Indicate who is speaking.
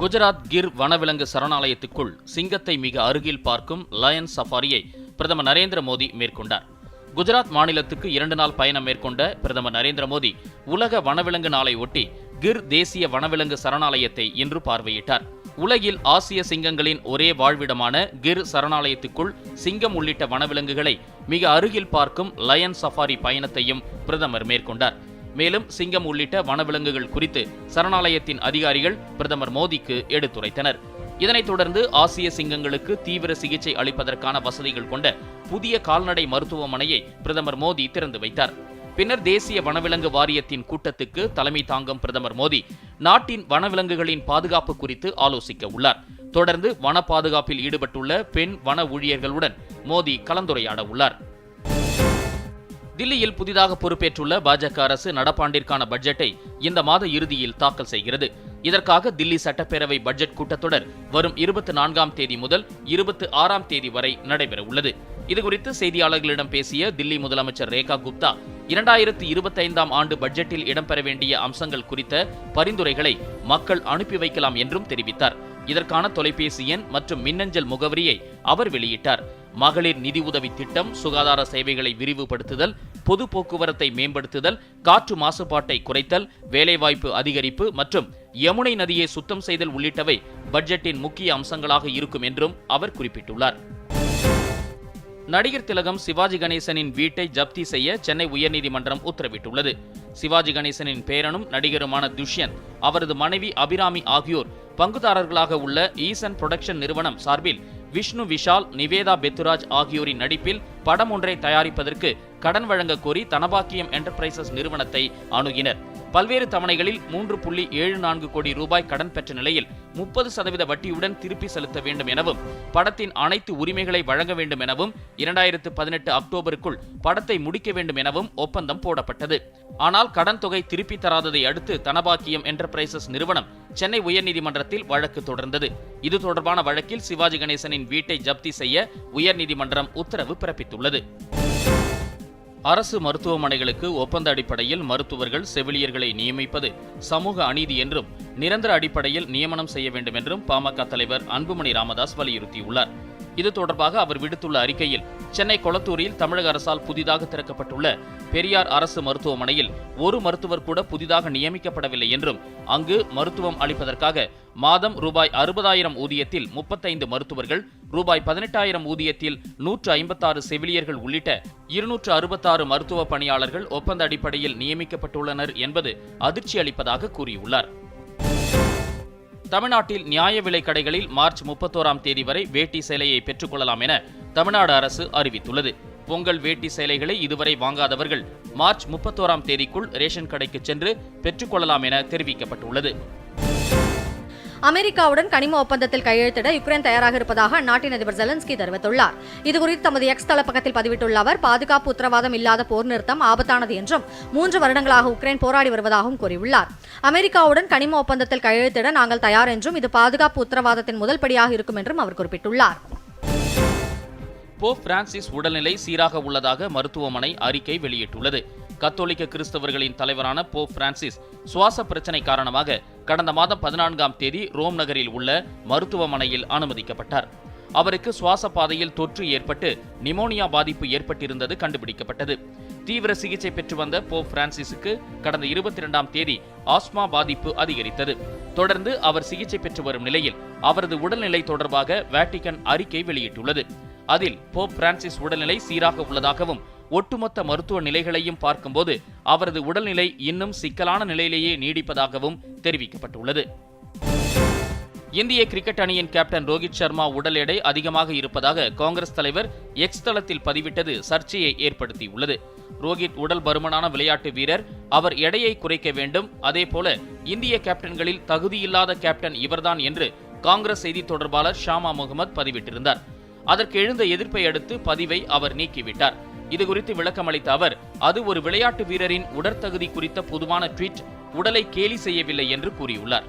Speaker 1: குஜராத் கிர் வனவிலங்கு சரணாலயத்துக்குள் சிங்கத்தை மிக அருகில் பார்க்கும் லயன் சஃபாரியை பிரதமர் நரேந்திர மோடி மேற்கொண்டார். குஜராத் மாநிலத்துக்கு இரண்டு நாள் பயணம் மேற்கொண்ட பிரதமர் நரேந்திர மோடி உலக வனவிலங்கு நாளை ஒட்டி கிர் தேசிய வனவிலங்கு சரணாலயத்தை இன்று பார்வையிட்டார். உலகில் ஆசிய சிங்கங்களின் ஒரே வாழ்விடமான கிர் சரணாலயத்துக்குள் சிங்கம் உள்ளிட்ட வனவிலங்குகளை மிக அருகில் பார்க்கும் லயன் சஃபாரி பயணத்தையும் பிரதமர் மேற்கொண்டார். மேலும் சிங்கம் உள்ளிட்ட வனவிலங்குகள் குறித்து சரணாலயத்தின் அதிகாரிகள் பிரதமர் மோடிக்கு எடுத்துரைத்தனர். இதனைத் தொடர்ந்து ஆசிய சிங்கங்களுக்கு தீவிர சிகிச்சை அளிப்பதற்கான வசதிகள் கொண்ட புதிய கால்நடை மருத்துவமனையை பிரதமர் மோடி திறந்து வைத்தார். பின்னர் தேசிய வனவிலங்கு வாரியத்தின் கூட்டத்துக்கு தலைமை தாங்கும் பிரதமர் மோடி நாட்டின் வனவிலங்குகளின் பாதுகாப்பு குறித்து ஆலோசிக்க உள்ளார். தொடர்ந்து வன பாதுகாப்பில் ஈடுபட்டுள்ள பெண் வன ஊழியர்களுடன் மோடி கலந்துரையாட உள்ளார். தில்லியில் புதிதாக பொறுப்பேற்றுள்ள பாஜக அரசு நடப்பாண்டிற்கான பட்ஜெட்டை இந்த மாத இறுதியில் தாக்கல் செய்கிறது. இதற்காக தில்லி சட்டப்பேரவை பட்ஜெட் கூட்டத்தொடர் வரும் இருபத்தி நான்காம் தேதி முதல் இருபத்தி ஆறாம் தேதி வரை நடைபெற உள்ளது. இதுகுறித்து செய்தியாளர்களிடம் பேசிய தில்லி முதலமைச்சர் ரேகா குப்தா இரண்டாயிரத்தி இருபத்தைந்தாம் ஆண்டு பட்ஜெட்டில் இடம்பெற வேண்டிய அம்சங்கள் குறித்த பரிந்துரைகளை மக்கள் அனுப்பி வைக்கலாம் என்றும் தெரிவித்தார். இதற்கான தொலைபேசி எண் மற்றும் மின்னஞ்சல் முகவரியை அவர் வெளியிட்டார். மகளிர் நிதி உதவி திட்டம் சுகாதார சேவைகளை விரிவுபடுத்துதல் பொது போக்குவரத்தை மேம்படுத்துதல் காற்று மாசுபாட்டை குறைத்தல் வேலைவாய்ப்பு அதிகரிப்பு மற்றும் யமுனை நதியை சுத்தம் செய்தல் உள்ளிட்டவை பட்ஜெட்டின் முக்கிய அம்சங்களாக இருக்கும் என்றும் அவர் குறிப்பிட்டுள்ளார். நடிகர் திலகம் சிவாஜி கணேசனின் வீட்டை ஜப்தி செய்ய சென்னை உயர்நீதிமன்றம் உத்தரவிட்டுள்ளது. சிவாஜி கணேசனின் பேரனும் நடிகருமான துஷ்யந்த் அவரது மனைவி அபிராமி ஆகியோர் பங்குதாரர்களாக உள்ள ஈசன் புரொடக்ஷன் நிறுவனம் சார்பில் விஷ்ணு விஷால் நிவேதா பெத்துராஜ் ஆகியோரின் நடிப்பில் படம் ஒன்றை தயாரிப்பதற்கு கடன் வழங்க கோரி தனபாக்கியம் என்டர்பிரைசஸ் நிறுவனத்தை அணுகினர். பல்வேறு தவணைகளில் மூன்று புள்ளி ஏழு நான்கு கோடி ரூபாய் கடன் பெற்ற நிலையில் முப்பது சதவீத வட்டியுடன் திருப்பி செலுத்த வேண்டும் எனவும் படத்தின் அனைத்து உரிமைகளை வழங்க வேண்டும் எனவும் இரண்டாயிரத்து பதினெட்டு அக்டோபருக்குள் படத்தை முடிக்க வேண்டும் எனவும் ஒப்பந்தம் போடப்பட்டது. ஆனால் கடன் தொகை திருப்பி தராததை அடுத்து தனபாக்கியம் என்டர்பிரைசஸ் நிறுவனம் சென்னை உயர்நீதிமன்றத்தில் வழக்கு தொடர்ந்தது. இது தொடர்பான வழக்கில் சிவாஜி கணேசனின் வீட்டை ஜப்தி செய்ய உயர்நீதிமன்றம் உத்தரவு பிறப்பித்துள்ளது. அரசு மருத்துவமனைகளுக்கு ஒப்பந்த அடிப்படையில் மருத்துவர்கள் செவிலியர்களை நியமிப்பது சமூக அநீதி என்றும் நிரந்தர அடிப்படையில் நியமனம் செய்ய வேண்டும் என்றும் பாமக தலைவர் அன்புமணி ராமதாஸ் வலியுறுத்தியுள்ளார். இது தொடர்பாக அவர் விடுத்துள்ள அறிக்கையில் சென்னை கொளத்தூரில் தமிழக அரசால் புதிதாக திறக்கப்பட்டுள்ள பெரியார் அரசு மருத்துவமனையில் ஒரு மருத்துவர் கூட புதிதாக நியமிக்கப்படவில்லை என்றும் அங்கு மருத்துவம் அளிப்பதற்காக மாதம் ரூபாய் அறுபதாயிரம் ஊதியத்தில் முப்பத்தைந்து மருத்துவர்கள் ரூபாய் பதினெட்டாயிரம் ஊதியத்தில் நூற்று ஐம்பத்தாறு செவிலியர்கள் உள்ளிட்ட இருநூற்று அறுபத்தாறு மருத்துவ பணியாளர்கள் ஒப்பந்த அடிப்படையில் நியமிக்கப்பட்டுள்ளனர் என்பது அதிர்ச்சி அளிப்பதாக கூறியுள்ளார். தமிழ்நாட்டில் நியாய விலை கடைகளில் மார்ச் முப்பத்தோராம் தேதி வரை வேட்டி சேலையை பெற்றுக்கொள்ளலாம் என தமிழ்நாடு அரசு அறிவித்துள்ளது. பொங்கல் வேட்டி சேலைகளை இதுவரை வாங்காதவர்கள் மார்ச் முப்பத்தோராம் தேதிக்குள் ரேஷன் கடைக்கு சென்று பெற்றுக்கொள்ளலாம் என தெரிவிக்கப்பட்டுள்ளது.
Speaker 2: அமெரிக்காவுடன் கனிம ஒப்பந்தத்தில் கையெழுத்திட யுக்ரைன் தயாராக இருப்பதாக அந்நாட்டின் அதிபர் ஜெலன்ஸ்கி தெரிவித்துள்ளார். இதுகுறித்து தமது எக்ஸ் தளப்பக்கத்தில் பதிவிட்டுள்ள அவர் பாதுகாப்பு உத்தரவாதம் இல்லாத போர் நிறுத்தம் ஆபத்தானது என்றும் மூன்று வருடங்களாக உக்ரைன் போராடி வருவதாகவும் கூறியுள்ளார். அமெரிக்காவுடன் கனிம ஒப்பந்தத்தில் கையெழுத்திட நாங்கள் தயார் என்றும் இது பாதுகாப்பு உத்தரவாதத்தின் முதல் படியாக இருக்கும் என்றும் அவர் குறிப்பிட்டுள்ளார்.
Speaker 1: போப் பிரான்சிஸ் உடல்நிலை சீராக உள்ளதாக மருத்துவமனை அறிக்கை வெளியிட்டுள்ளது. கத்தோலிக்க கிறிஸ்தவர்களின் தலைவரான போப் பிரான்சிஸ் சுவாச பிரச்சனை காரணமாக கடந்த மாதம் பதினான்காம் தேதி ரோம் நகரில் உள்ள மருத்துவமனையில் அனுமதிக்கப்பட்டார். அவருக்கு சுவாச பாதையில் தொற்று ஏற்பட்டு நிமோனியா பாதிப்பு ஏற்பட்டிருந்தது கண்டுபிடிக்கப்பட்டது. தீவிர சிகிச்சை பெற்று வந்த போப் பிரான்சிஸுக்கு கடந்த இருபத்தி இரண்டாம் தேதி ஆஸ்மா பாதிப்பு அதிகரித்தது. தொடர்ந்து அவர் சிகிச்சை பெற்று வரும் நிலையில் அவரது உடல்நிலை தொடர்பாக வேட்டிகன் அறிக்கை வெளியிட்டுள்ளது. அதில் போப் பிரான்சிஸ் உடல்நிலை சீராக உள்ளதாகவும் ஒட்டுமொத்த மருத்துவ நிலைகளையும் பார்க்கும்போது அவரது உடல்நிலை இன்னும் சிக்கலான நிலையிலேயே நீடிப்பதாகவும் தெரிவிக்கப்பட்டுள்ளது. இந்திய கிரிக்கெட் அணியின் கேப்டன் ரோஹித் சர்மா உடல் எடை அதிகமாக இருப்பதாக காங்கிரஸ் தலைவர் எக்ஸ் தளத்தில் பதிவிட்டது சர்ச்சையை ஏற்படுத்தியுள்ளது. ரோஹித் உடல் பருமனான விளையாட்டு வீரர் அவர் எடையை குறைக்க வேண்டும். அதேபோல இந்திய கேப்டன்களில் தகுதியில்லாத கேப்டன் இவர்தான் என்று காங்கிரஸ் செய்தி தொடர்பாளர் ஷாமா முகமது பதிவிட்டிருந்தார். அதற்கு எழுந்த எதிர்ப்பை அடுத்து பதிவை அவர் நீக்கிவிட்டார். இது குறித்து விளக்கமளித்த அவர் அது ஒரு விளையாட்டு வீரரின் உடற்தகுதி குறித்த பொதுவான ட்வீட் உடலை கேலி செய்யவில்லை என்று கூறியுள்ளார்.